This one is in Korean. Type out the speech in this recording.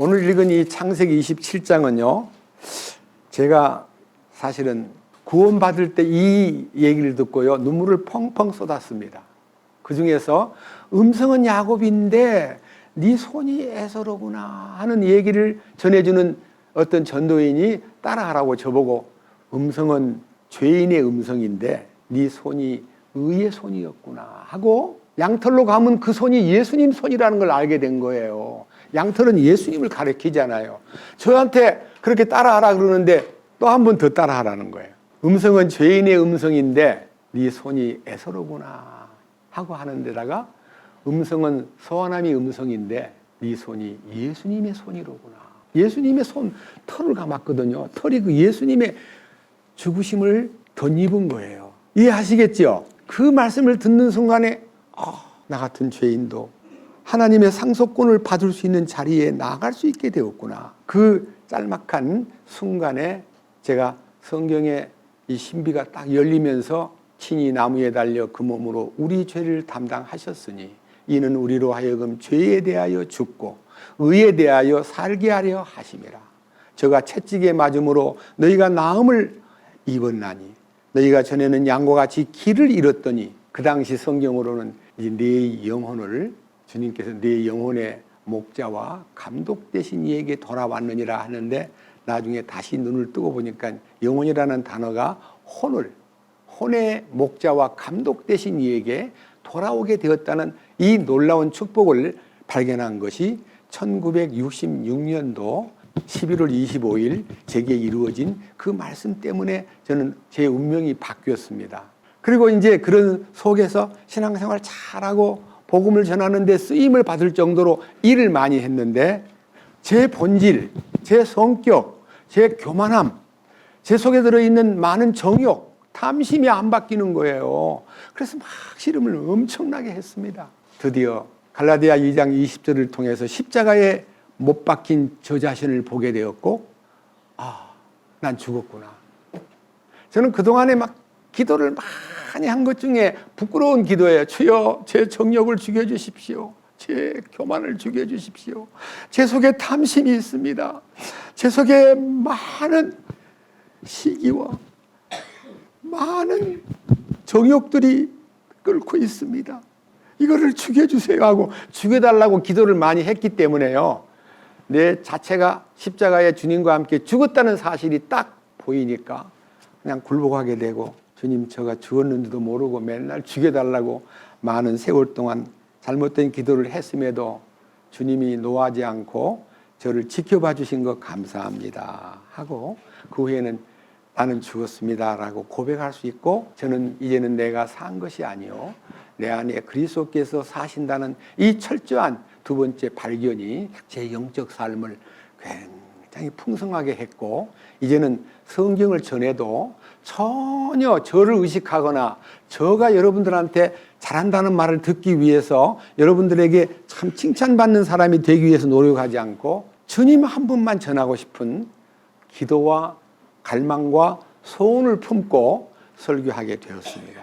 오늘 읽은 이 창세기 27장은요, 제가 사실은 구원받을 때 이 얘기를 듣고요, 눈물을 펑펑 쏟았습니다. 그 중에서 음성은 야곱인데 네 손이 에서로구나 하는 얘기를 전해주는 어떤 전도인이 따라하라고 저보고 음성은 죄인의 음성인데 네 손이 의의 손이었구나 하고 양털로 감은 그 손이 예수님 손이라는 걸 알게 된 거예요. 양털은 예수님을 가리키잖아요. 저한테 그렇게 따라하라 그러는데 또 한 번 더 따라하라는 거예요. 음성은 죄인의 음성인데 네 손이 에서로구나 하고 하는 데다가 음성은 서원함이 음성인데 네 손이 예수님의 손이로구나. 예수님의 손 털을 감았거든요. 털이 그 예수님의 죽으심을 덧입은 거예요. 이해하시겠죠? 그 말씀을 듣는 순간에 아, 나 같은 죄인도 하나님의 상속권을 받을 수 있는 자리에 나아갈 수 있게 되었구나. 그 짤막한 순간에 제가 성경의 이 신비가 딱 열리면서 친히 나무에 달려 그 몸으로 우리 죄를 담당하셨으니 이는 우리로 하여금 죄에 대하여 죽고 의에 대하여 살게 하려 하심이라. 저가 채찍에 맞음으로 너희가 나음을 입었나니 너희가 전에는 양과 같이 길을 잃었더니 그 당시 성경으로는 네 영혼을 주님께서 네 영혼의 목자와 감독 되신 이에게 돌아왔느니라 하는데 나중에 다시 눈을 뜨고 보니까 영혼이라는 단어가 혼을 혼의 목자와 감독 되신 이에게 돌아오게 되었다는 이 놀라운 축복을 발견한 것이 1966년도 11월 25일 제게 이루어진 그 말씀 때문에 저는 제 운명이 바뀌었습니다. 그리고 이제 그런 속에서 신앙생활 잘하고 복음을 전하는 데 쓰임을 받을 정도로 일을 많이 했는데 제 본질, 제 성격, 제 교만함, 제 속에 들어있는 많은 정욕, 탐심이 안 바뀌는 거예요. 그래서 막 씨름을 엄청나게 했습니다. 드디어 갈라디아 2장 20절을 통해서 십자가에 못 박힌 저 자신을 보게 되었고, 아, 난 죽었구나. 저는 그동안에 막 기도를 많이 한 것 중에 부끄러운 기도예요. 주여, 제 정욕을 죽여주십시오. 제 교만을 죽여주십시오. 제 속에 탐심이 있습니다. 제 속에 많은 시기와 많은 정욕들이 끓고 있습니다. 이거를 죽여주세요 하고 죽여달라고 기도를 많이 했기 때문에요. 내 자체가 십자가에 주님과 함께 죽었다는 사실이 딱 보이니까 그냥 굴복하게 되고 주님 저가 죽었는지도 모르고 맨날 죽여달라고 많은 세월 동안 잘못된 기도를 했음에도 주님이 노하지 않고 저를 지켜봐 주신 것 감사합니다. 하고 그 후에는 나는 죽었습니다라고 고백할 수 있고 저는 이제는 내가 산 것이 아니요. 내 안에 그리스도께서 사신다는 이 철저한 두 번째 발견이 제 영적 삶을 굉장히 풍성하게 했고 이제는 성경을 전해도 전혀 저를 의식하거나 저가 여러분들한테 잘한다는 말을 듣기 위해서 여러분들에게 참 칭찬받는 사람이 되기 위해서 노력하지 않고 주님 한 분만 전하고 싶은 기도와 갈망과 소원을 품고 설교하게 되었습니다.